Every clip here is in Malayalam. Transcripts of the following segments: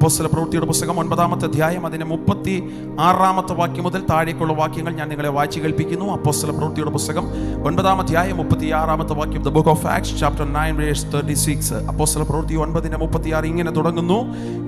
അപ്പോസ്തല പ്രവൃത്തിയുടെ പുസ്തകം ഒൻപതാമത്തെ അധ്യായം അതിന്റെ മുപ്പത്തി ആറാമത്തെ വാക്യം മുതൽ താഴേക്കുള്ള വാക്യങ്ങൾ ഞാൻ നിങ്ങളെ വായിച്ചു കേൾപ്പിക്കുന്നു. അപ്പോസ്തല പ്രവൃത്തിയുടെ പുസ്തകം ഒൻപതാം അധ്യായം മുപ്പത്തി ആറാമത്തെ വാക്യം the book of Acts chapter nine verse thirty six അപ്പോസ്തല പ്രവൃത്തി ഒൻപതിന്റെ മുപ്പത്തി ആറ് ഇങ്ങനെ തുടങ്ങുന്നു.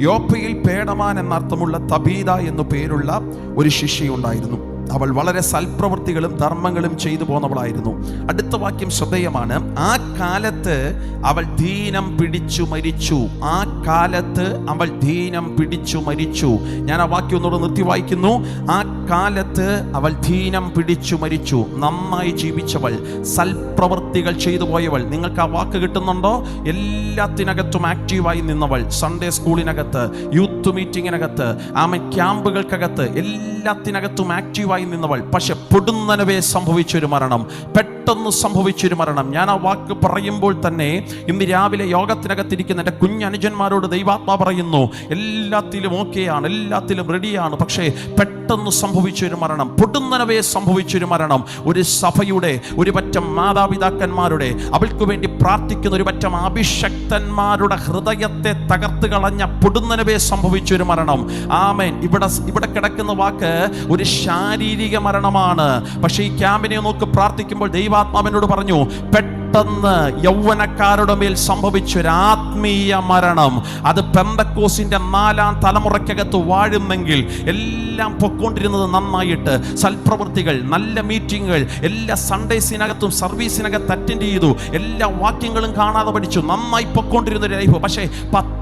യോപ്പയിൽ പേടമാൻ എന്നർത്ഥമുള്ള തബീത എന്നു പേരുള്ള ഒരു ശിഷ്യയുണ്ടായിരുന്നു. അവൾ വളരെ സൽപ്രവൃത്തികളും ധർമ്മങ്ങളും ചെയ്തു പോന്നവളായിരുന്നു. അടുത്ത വാക്യം ശ്രദ്ധേയമാണ്. ആ കാലത്ത് അവൾ ദീനം പിടിച്ചു മരിച്ചു. ആ കാലത്ത് അവൾ ദീനം പിടിച്ചു മരിച്ചു. ഞാൻ ആ വാക്യം ഒന്നുകൂടെ നിർത്തി വായിക്കുന്നു. ആ കാലത്ത് അവൾ ദീനം പിടിച്ചു മരിച്ചു. നന്നായി ജീവിച്ചവൾ സൽപ്രവൃത്തികൾ ചെയ്തു പോയവൾ. നിങ്ങൾക്ക് ആ വാക്ക് കിട്ടുന്നുണ്ടോ? എല്ലാത്തിനകത്തും ആക്റ്റീവായി നിന്നവൾ. സൺഡേ സ്കൂളിനകത്ത് യൂത്ത് മീറ്റിങ്ങിനകത്ത് ആമ ക്യാമ്പുകൾക്കകത്ത് എല്ലാത്തിനകത്തും ആക്റ്റീവായി നിന്നവൾ. പക്ഷെ പൊടുന്നനവേ സംഭവിച്ചൊരു മരണം. പെട്ടെന്ന് സംഭവിച്ചൊരു മരണം. ഞാൻ ആ വാക്ക് പറയുമ്പോൾ തന്നെ ഇന്ന് രാവിലെ യോഗത്തിനകത്തിരിക്കുന്ന എന്റെ കുഞ്ഞനുജന്മാരോട് ദൈവാത്മാ പറയുന്നു എല്ലാത്തിലും ഓക്കെയാണ് എല്ലാത്തിലും റെഡിയാണ് പക്ഷേ പെട്ടെന്ന് സംഭവിച്ചൊരു മരണം. പൊടുന്നനവേ സംഭവിച്ചൊരു മരണം. ഒരു സഭയുടെ ഒരു പറ്റം മാതാപിതാക്കന്മാരുടെ അവൾക്ക് വേണ്ടി പ്രാർത്ഥിക്കുന്ന ഒരു പറ്റം അഭിഷക്തന്മാരുടെ ഹൃദയത്തെ തകർത്ത് കളഞ്ഞ പൊടുന്നനവേ സംഭവിച്ചൊരു മരണം. ആമേൻ. ഇവിടെ ഇവിടെ കിടക്കുന്ന വാക്ക് ഒരു ശാരീരിക മരണമാണ്. പക്ഷേ ഈ ക്യാമ്പിനെ നോക്ക് പ്രാർത്ഥിക്കുമ്പോൾ ദൈവാത്മാവിനോട് പറഞ്ഞു പെട്ടെന്ന് യൗവനക്കാരുടെ മേൽ സംഭവിച്ച ഒരു ആത്മീയ മരണം. അത് പെന്തക്കോസിന്റെ നാലാം തലമുറയ്ക്കകത്ത് വാഴുന്നെങ്കിൽ എല്ലാം പൊക്കൊണ്ടിരുന്നത് നന്നായിട്ട്. സൽപ്രവൃത്തികൾ നല്ല മീറ്റിങ്ങുകൾ എല്ലാ സൺഡേസിനകത്തും സർവീസിനകത്ത് അറ്റൻഡ് ചെയ്തു. എല്ലാ വാക്യങ്ങളും കാണാതെ പഠിച്ചു. നന്നായി പൊക്കൊണ്ടിരുന്ന ഒരു ലൈഫ്. പക്ഷേ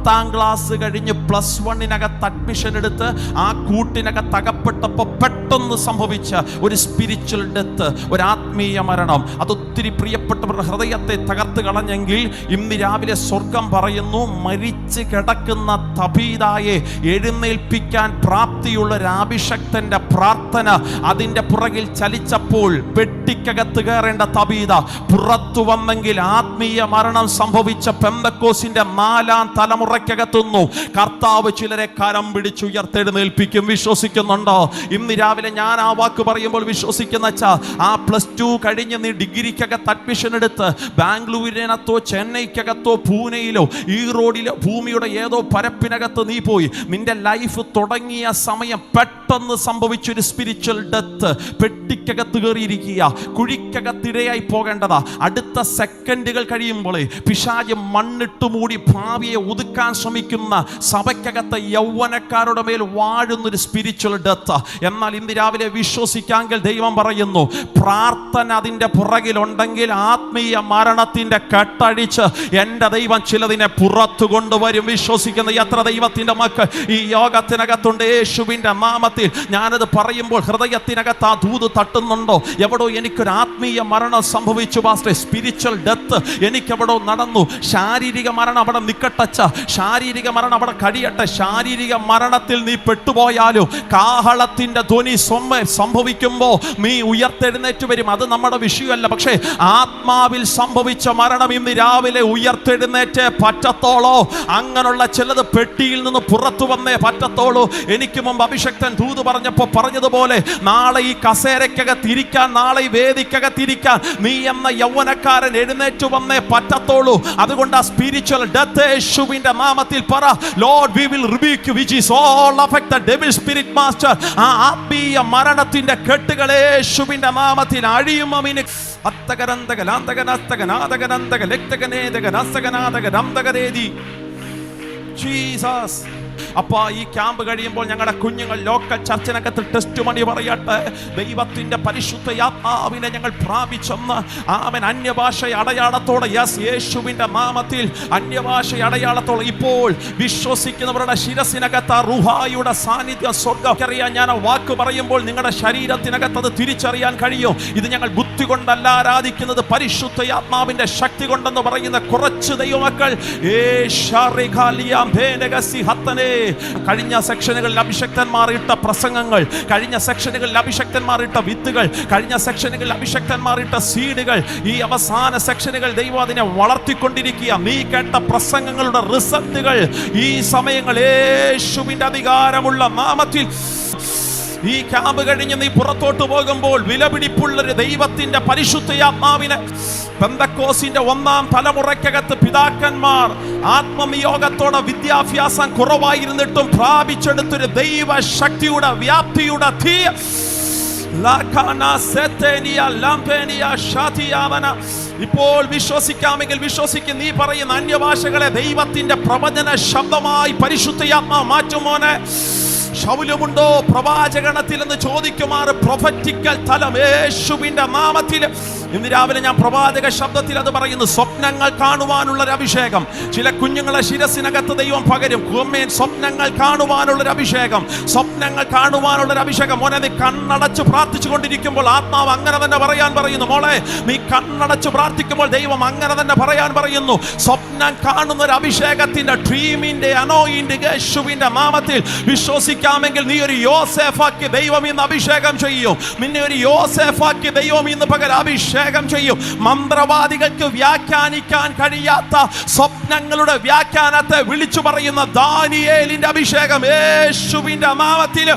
ക്ലാസ് കഴിഞ്ഞ് പ്ലസ് വണ്ണിനകത്ത് അഡ്മിഷൻ എടുത്ത് ആ കൂട്ടിനകത്ത് അകപ്പെട്ടപ്പോൾ പെട്ടെന്ന് സംഭവിച്ച ഒരു സ്പിരിച്വൽ ഡെത്ത് ഒരു ആത്മീയ മരണം. അതൊത്തിരി പ്രിയപ്പെട്ടവരുടെ ഹൃദയത്തെ തകർത്ത് കളഞ്ഞെങ്കിൽ ഇന്ന് രാവിലെ സ്വർഗം പറയുന്നു മരിച്ച് കിടക്കുന്ന തബീതായെ എഴുന്നേൽപ്പിക്കാൻ പ്രാപ്തിയുള്ള ഒരു അഭിഷക്തന്റെ പ്രാർത്ഥന അതിന്റെ പുറകിൽ ചലിച്ചപ്പോൾ പെട്ടിക്കകത്ത് കയറേണ്ട തബീത പുറത്തു വന്നെങ്കിൽ ആത്മീയ മരണം സംഭവിച്ച പെന്തക്കോസിന്റെ നാലാം തലമുറയ്ക്കകത്തുന്നു കർത്താവ് ചിലരെ കരം പിടിച്ചുയർത്തെഴുന്നേൽപ്പിക്കും വിശ്വസിക്കുന്നുണ്ടോ? ഇന്ന് രാവിലെ ഞാൻ ആ വാക്ക് പറയുമ്പോൾ വിശ്വസിക്കുന്ന ആ പ്ലസ് ടു കഴിഞ്ഞ് നീ ഡിഗ്രിക്കകത്ത് അഡ്മിഷൻ എടുത്ത് ബാംഗ്ലൂരിനകത്തോ ചെന്നൈക്കകത്തോ പൂനെയിലോ ഈ റോഡിലോ ഭൂമിയുടെ ഏതോ പരപ്പിനകത്ത് നീ പോയി. നിന്റെ ലൈഫ് തുടങ്ങിയ സമയം പെട്ടെന്ന് സംഭവിച്ചൊരു സ്പിരിച്വൽ ഡെത്ത് പെട്ടിക്കകത്ത് കയറിയിരിക്കുക. കുഴിക്കകത്തിരയായി പോകേണ്ടതാ. അടുത്ത സെക്കൻഡുകൾ കഴിയുമ്പോൾ പിശാജ് മണ്ണിട്ട് മൂടി ഭാവിയെ ഒതുക്കാൻ ശ്രമിക്കുന്ന സഭയ്ക്കകത്ത് യൗവനക്കാരുടെ മേൽ വാഴുന്നൊരു സ്പിരിച്വൽ ഡെത്ത് എന്നാൽ ഇന്ന് രാവിലെ വിശ്വസിക്കാമെങ്കിൽ ദൈവം പറയുന്നു പ്രാർത്ഥന അതിന്റെ പുറകിലുണ്ടെങ്കിൽ ആത്മീയ മരണത്തിന്റെ കെട്ടഴിച്ച് എന്റെ ദൈവം ചിലതിനെ പുറത്തു കൊണ്ടുവരും. വിശ്വസിക്കുന്ന എത്ര ദൈവത്തിന്റെ മക്കൾ ഈ യോഗത്തിനകത്തുണ്ട്. യേശുവിന്റെ നാമത്തിൽ ഞാനത് പറയുമ്പോൾ ഹൃദയത്തിനകത്ത് ആ ദൂത് തട്ടുന്നുണ്ടോ? എവിടോ എനിക്കൊരു ആത്മീയ മരണം സംഭവിച്ചു പാസ്റ്റേ സ്പിരിച്വൽ ഡെത്ത് എനിക്കെവിടോ നടന്നു. ശാരീരിക മരണം അവിടെ നിക്കട്ടച്ച. ശാരീരിക മരണം അവിടെ കഴിയട്ടെ. ശാരീരിക മരണത്തിൽ നീ പെട്ടുപോയാലും കാഹളത്തിന്റെ ധ്വനി സംഭവിക്കുമ്പോൾ നീ ഉയർത്തെഴുന്നേറ്റ് വരും. അത് നമ്മുടെ വിഷയമല്ല. പക്ഷേ ആത്മാവിൽ സംഭവിച്ച മരണം ഇന്ന് രാവിലെ ഉയർത്തെഴുന്നേറ്റ് പറ്റത്തോളോ? അങ്ങനെയുള്ള ചിലത് പെട്ടിയിൽ നിന്ന് പുറത്തു വന്നേ പറ്റത്തോളൂ. എനിക്ക് മുമ്പ് അഭിഷക്തൻ ദൂത് പറഞ്ഞപ്പോൾ പറഞ്ഞതുപോലെ നാളെ ഈ കസേരക്കകത്ത് ഇരിക്കാൻ നാളെ ഈ വേദിക്കകത്ത് ഇരിക്കാൻ നീ എന്ന യൗവനക്കാരൻ എഴുന്നേറ്റ് വന്നേ പറ്റത്തോളൂ. അതുകൊണ്ട് ആ സ്പിരിച്വൽ ഡെത്ത് യേശുവിന്റെ നാമത്തിൽ പറ Lord we will rebuke which is all affect devil spirit master ആ ആത്മീയ മരണത്തിന്റെ കെട്ടുകൾ യേശുവിന്റെ നാമത്തിൽ അഴിയും അമിന് അത്തകനന്തകലാന്തകനസ്തകനാതകനന്തക ലക്തകനേതകനസ്തകനാതകനന്തകരേതി ജീസസ് അപ്പൊ ഈ ക്യാമ്പ് കഴിയുമ്പോൾ ഞങ്ങളുടെ കുഞ്ഞുങ്ങൾ ലോക്കൽ ചർച്ചിനകത്ത് ടെസ്റ്റ് മണി പറയട്ടെ. ദൈവത്തിന്റെ പരിശുദ്ധ ആത്മാവിനെ ഞങ്ങൾ പ്രാപിച്ചെന്ന്. ആമൻ. അന്യഭാഷ അടയാളത്തോടെ യെസ് യേശുവിന്റെ നാമത്തിൽ അന്യഭാഷ അടയാളത്തോടെ. ഇപ്പോൾ വിശ്വസിക്കുന്നവരുടെ ശിരസിനകത്ത് ആ റുഹായുടെ സാന്നിധ്യം സ്വർഗറിയാൻ ഞാൻ വാക്ക് പറയുമ്പോൾ നിങ്ങളുടെ ശരീരത്തിനകത്ത് അത് തിരിച്ചറിയാൻ കഴിയും. ഇത് ഞങ്ങൾ ബുദ്ധി കൊണ്ടല്ല ആരാധിക്കുന്നത്. പരിശുദ്ധ ആത്മാവിന്റെ ശക്തി കൊണ്ടെന്ന് പറയുന്ന കുറച്ച് ദൈവമക്കൾ. ഏ ഷാറിഖാലിയാം ഭേനഗസി ഹത്തനേ കഴിഞ്ഞ സെക്ഷനുകളിൽ അഭിഷക്തന്മാർ ഇട്ട പ്രസംഗങ്ങൾ കഴിഞ്ഞ സെക്ഷനുകളിൽ അഭിഷക്തന്മാർ ഇട്ട വിത്തുകൾ കഴിഞ്ഞ സെക്ഷനുകളിൽ അഭിഷക്തന്മാർ ഇട്ട സീഡുകൾ ഈ അവസാന സെക്ഷനുകൾ ദൈവം അതിനെ വളർത്തിക്കൊണ്ടിരിക്കുക. നീ കേട്ട പ്രസംഗങ്ങളുടെ റിസൾട്ടുകൾ ഈ സമയങ്ങൾ യേശുവിന്റെ അധികാരമുള്ള നാമത്തിൽ ഈ ക്യാമ്പ് കഴിഞ്ഞ് നീ പുറത്തോട്ട് പോകുമ്പോൾ വിലപിടിപ്പുള്ള വിലപിടിപ്പുള്ളൊരു ദൈവത്തിന്റെ പരിശുദ്ധയാത്മാവിനെ പെന്തക്കോസിന്റെ ഒന്നാം തലമുറയ്ക്കകത്ത് പിതാക്കന്മാർ ആത്മനിയോഗത്തോടെ വിദ്യാഭ്യാസം കുറവായിരുന്നിട്ടും പ്രാപിച്ചെടുത്തൊരു ദൈവ ശക്തിയുടെ വ്യാപ്തിയുടെ തീ ലാഖാന സെത്തേനിയ ലാംപേനിയ ഷാതിയാവന. ഇപ്പോൾ വിശ്വസിക്കാമെങ്കിൽ വിശ്വസിക്കും നീ പറയുന്ന അന്യഭാഷകളെ ദൈവത്തിന്റെ പ്രവചന ശബ്ദമായി പരിശുദ്ധയാത്മാ മാറ്റുമോനെ ശൗലമുണ്ടോ പ്രവാചകണത്തിൽ എന്ന് ചോദിക്കുമാർ പ്രൊഫറ്റിക്കൽ തലം യേശുവിന്റെ നാമത്തിൽ. ഇന്ന് രാവിലെ ഞാൻ പ്രവാചക ശബ്ദത്തിൽ അത് പറയുന്നു. സ്വപ്നങ്ങൾ കാണുവാനുള്ള ഒരു അഭിഷേകം. ചില കുഞ്ഞുങ്ങളെ ശിരസിനകത്ത് ദൈവം പകരും. കുമ്മേൻ സ്വപ്നങ്ങൾ കാണുവാനുള്ള ഒരു അഭിഷേകം. സ്വപ്നങ്ങൾ കാണുവാനുള്ള ഒരു അഭിഷേകം. മോനെ നീ കണ്ണടച്ച് പ്രാർത്ഥിച്ചു കൊണ്ടിരിക്കുമ്പോൾ ആത്മാവ് അങ്ങനെ തന്നെ പറയാൻ പറയുന്നു. മോളെ നീ കണ്ണടച്ച് പ്രാർത്ഥിക്കുമ്പോൾ ദൈവം അങ്ങനെ തന്നെ പറയാൻ പറയുന്നു. സ്വപ്നം കാണുന്ന ഒരു അഭിഷേകത്തിന്റെ ഡ്രീമിന്റെ അനോയിന്റെ യേശുവിന്റെ നാമത്തിൽ വിശ്വസിക്കാമെങ്കിൽ നീ ഒരു യോസേഫാക്കി ദൈവം ഇന്ന് അഭിഷേകം ചെയ്യും. നിന്നെ ഒരു യോസേഫാക്കി ദൈവം ഇന്ന് പകരം അഭിഷേകം ചെയ്യും. മന്ത്രവാദികൾക്ക് വ്യാഖ്യാനിക്കാൻ കഴിയാത്ത സ്വപ്നങ്ങളുടെ വ്യാഖ്യാനത്തെ വിളിച്ചു പറയുന്ന ദാനിയേലിന്റെ അഭിഷേകം യേശുവിന്റെ നാമത്തിൽ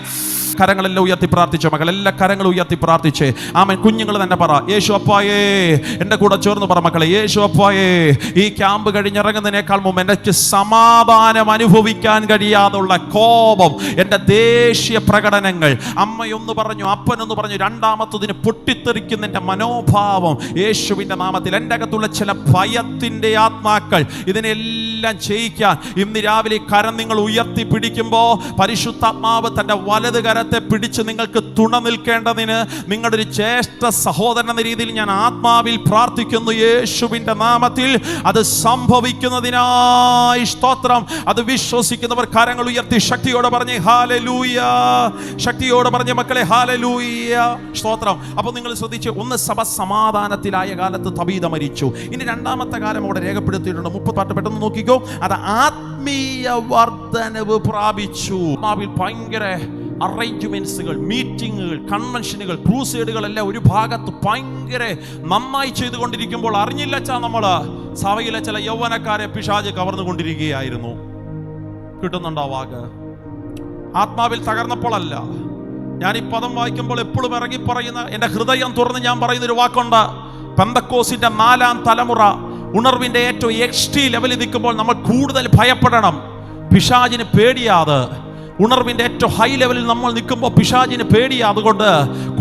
കരങ്ങളെല്ലാം ഉയർത്തി പ്രാർത്ഥിച്ച മകൾ. എല്ലാ കരങ്ങളും ഉയർത്തി പ്രാർത്ഥിച്ച്. ആമൻ. കുഞ്ഞുങ്ങൾ തന്നെ പറ യേശു അപ്പായേ എന്റെ കൂടെ ചേർന്ന് പറ മക്കളെ യേശു അപ്പായേ ഈ ക്യാമ്പ് കഴിഞ്ഞിറങ്ങുന്നതിനേക്കാൾ മുമ്പ് എനിക്ക് സമാധാനം അനുഭവിക്കാൻ കഴിയാതുള്ള കോപം എന്റെ ദേശീയ പ്രകടനങ്ങൾ. അമ്മയൊന്ന് പറഞ്ഞു അപ്പനൊന്ന് പറഞ്ഞു രണ്ടാമത്തതിന് പൊട്ടിത്തെറിക്കുന്ന എന്റെ മനോഭാവം യേശുവിന്റെ നാമത്തിൽ എന്റെ അകത്തുള്ള ചില ഭയത്തിന്റെ ആത്മാക്കൾ ഇതിനെല്ലാം ചെയ്യിക്കാൻ. ഇന്ന് രാവിലെ കരം നിങ്ങൾ ഉയർത്തി പിടിക്കുമ്പോൾ പരിശുദ്ധാത്മാവ് തന്റെ വലത് കരത്തെ പിടിച്ച് നിങ്ങൾക്ക് തുണ നിൽക്കേണ്ടതിന് നിങ്ങളുടെ ഒരു ജ്യേഷ്ഠ സഹോദരൻ എന്ന രീതിയിൽ ഞാൻ ആത്മാവിൽ പ്രാർത്ഥിക്കുന്നു യേശുവിന്റെ നാമത്തിൽ. അത് സംഭവിക്കുന്നതിനായി സ്തോത്രം. അത് വിശ്വസിക്കുന്നവർ കരങ്ങൾ ഉയർത്തി ശക്തിയോടെ പറഞ്ഞ് ഹാലലൂയ. ശക്തിയോടെ പറഞ്ഞ മക്കളെ ഹാലലൂയ. സ്തോത്രം. അപ്പോൾ നിങ്ങൾ ശ്രദ്ധിച്ച് ഒന്ന് സഭ സമാധാനത്തിലായ കാലത്ത് തബീത മരിച്ചു. ഇനി രണ്ടാമത്തെ കാലം അവിടെ രേഖപ്പെടുത്തിയിട്ടുണ്ട്. മുപ്പത് പാട്ട് പെട്ടെന്ന് നോക്കിക്കോ. അത് ആത്മീയ വർധനവ് പ്രാപിച്ചു. ആത്മാവിൽ ഭയങ്കര അറേഞ്ച്മെന്റ്സുകൾ മീറ്റിങ്ങുകൾ കൺവെൻഷനുകൾ ക്രൂസൈഡുകൾ എല്ലാം ഒരു ഭാഗത്ത് ഭയങ്കര നന്നായി ചെയ്തുകൊണ്ടിരിക്കുമ്പോൾ അറിഞ്ഞില്ല ചാ നമ്മൾ സഭയിലെ ചില യൗവനക്കാരെ പിശാജ് കവർന്നുകൊണ്ടിരിക്കുകയായിരുന്നു. കിട്ടുന്നുണ്ടോ ആത്മാവിൽ തകർന്നപ്പോഴല്ല ഞാൻ ഈ പദം വായിക്കുമ്പോൾ എപ്പോഴും ഇറങ്ങി പറയുന്ന എന്റെ ഹൃദയം തുറന്ന് ഞാൻ പറയുന്നൊരു വാക്കുണ്ട്. പെന്തക്കോസിന്റെ നാലാം തലമുറ. ഉണർവിന്റെ ഏറ്റവും എക്സ്ട്രീ ലെവലിൽ നിൽക്കുമ്പോൾ നമ്മൾ കൂടുതൽ ഭയപ്പെടണം. പിശാചിന് പേടിയാതെ ഉണർവിന്റെ ഏറ്റവും ഹൈ ലെവലിൽ നമ്മൾ നിൽക്കുമ്പോൾ പിശാചിന് പേടിയാ. അതുകൊണ്ട്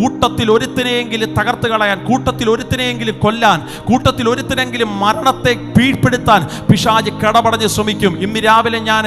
കൂട്ടത്തിൽ ഒരുത്തിനെയെങ്കിലും തകർത്ത് കളയാൻ കൂട്ടത്തിൽ ഒരുത്തിനെയെങ്കിലും കൊല്ലാൻ കൂട്ടത്തിൽ ഒരുത്തിനെങ്കിലും മരണത്തെ കീഴ്പ്പെടുത്താൻ പിശാജ് കടപടഞ്ഞ് ശ്രമിക്കും. ഇന്ന് രാവിലെ ഞാൻ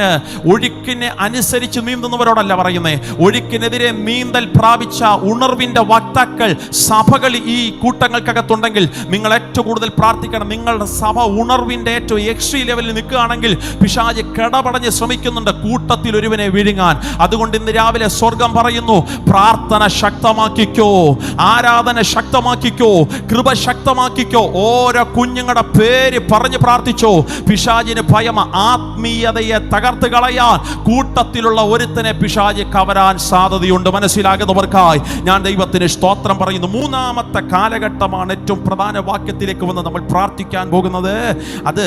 ഒഴുക്കിനെ അനുസരിച്ച് നീന്തുന്നവരോടല്ല പറയുന്നത് ഒഴുക്കിനെതിരെ നീന്തൽ പ്രാപിച്ച ഉണർവിന്റെ വക്താക്കൾ സഭകൾ ഈ കൂട്ടങ്ങൾക്കകത്തുണ്ടെങ്കിൽ നിങ്ങൾ ഏറ്റവും കൂടുതൽ പ്രാർത്ഥിക്കണം. നിങ്ങളുടെ സഭ ഉണർവിന്റെ ഏറ്റവും എക്സ്ട്രീ ലെവലിൽ നിൽക്കുകയാണെങ്കിൽ പിശാജ് കടപടഞ്ഞ് ശ്രമിക്കുന്നുണ്ട്. കൂട്ടത്തിൽ ഒരുവനെ വിഴുങ്ങാൻ. അതുകൊണ്ട് ഇന്ന് രാവിലെ സ്വർഗം പറയുന്നു പ്രാർത്ഥന ശക്തമാക്കിക്കോ ആരാധന ശക്തമാക്കിക്കോ കൃപ ശക്തമാക്കിക്കോ. ഓരോ കുഞ്ഞുങ്ങളുടെ പേര് പറഞ്ഞ് പ്രാർത്ഥിച്ചോ പിശാജിന് ഭയം ആത്മീയതയെ തകർത്ത് കളയാൻ കൂട്ടത്തിലുള്ള ഒരുത്തനെ പിശാജ് കവരാൻ സാധ്യതയുണ്ട്. മനസ്സിലാകുന്നവർക്കായി ഞാൻ ദൈവത്തിന് സ്തോത്രം പറയുന്നു. മൂന്നാമത്തെ കാലഘട്ടമാണ് ഏറ്റവും പ്രധാന വാക്യത്തിലേക്ക് വന്ന് നമ്മൾ പ്രാർത്ഥിക്കാൻ പോകുന്നത്. അത്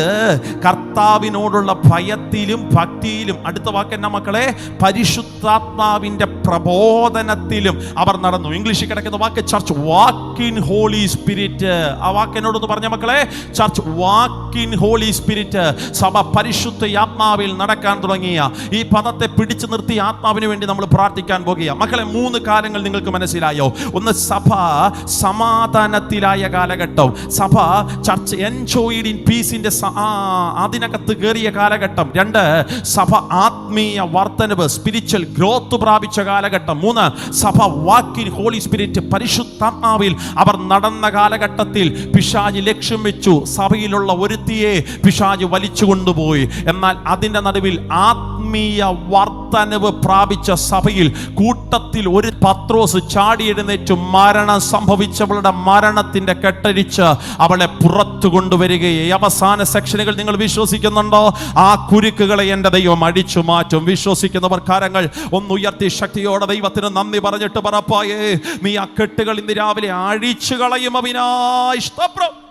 കർത്താവിനോടുള്ള ഭയത്തിലും ഭക്തിയിലും. അടുത്ത എന്നാ മക്കളെ? പരിശുദ്ധാത്മാവിന്റെ പ്രബോധനത്തിലും അവർ നടന്നു. ഇംഗ്ലീഷിൽ കിടക്കുന്ന വാക്ക് ചർച്ച് വാക്കിൻ ഹോളി സ്പിരിറ്റ് ആ വാക്കിനോടൊന്ന് പറഞ്ഞ മക്കളെ. ചർച്ച് വാക്കിൻ ഹോളി സ്പിരിറ്റ് സഭ പരിശുദ്ധ ആത്മാവിൽ നടക്കാൻ തുടങ്ങിയ ഈ പദത്തെ പിടിച്ചു നിർത്തി ആത്മാവിന് വേണ്ടി നമ്മൾ പ്രാർത്ഥിക്കാൻ പോകുക മക്കളെ മൂന്ന് കാലങ്ങൾ നിങ്ങൾക്ക് മനസ്സിലായോ? ഒന്ന് സഭ സമാധാനത്തിലായ കാലഘട്ടം. സഭ ചർച്ച് എൻജോയിഡ് ഇൻ പീസിന്റെ അതിനകത്ത് കയറിയ കാലഘട്ടം. രണ്ട് സഭ ആത്മീയ വർധനവ് സ്പിരിച്വൽ ഗ്രോത്ത് പ്രാപിച്ച കാലഘട്ടം. മൂന്ന് സഭ വാക്കിൻ ഹോളി സ്പിരിറ്റ് പരിശുദ്ധാത്മാവിൽ അവർ നടന്ന കാലഘട്ടത്തിൽ പിശാജ് ലക്ഷ്യം വെച്ചു. സഭയിലുള്ള ഒരുത്തിയെ പിശാജ് വലിച്ചു കൊണ്ടുപോയി. എന്നാൽ അതിന്റെ നടുവിൽ ആത്മീയ വർത്തനവ് പ്രാപിച്ച സഭയിൽ കൂട്ടത്തിൽ ഒരു പത്രോസ് ചാടി എഴുന്നേറ്റ്. മരണം സംഭവിച്ചവളുടെ മരണത്തിന്റെ കെട്ടഴിച്ച് അവളെ പുറത്തു കൊണ്ടുവരികയെ. അവസാന സെക്ഷനുകൾ നിങ്ങൾ വിശ്വസിക്കുന്നുണ്ടോ? ആ കുരുക്കുകളെ എന്റെ ദൈവം അടിച്ചു മാറ്റും. വിശ്വസിക്കുന്നവർ കാരങ്ങൾ ഒന്നുയർത്തി ശക്തിയോടെ ദൈവത്തിന് നന്ദി പറഞ്ഞിട്ട് പറപ്പായേ നീ ആ കെട്ടുകൾ ഇന്ന് രാവിലെ അഴിച്ചു കളയും അവിനാ ഇഷ്ടപ്രം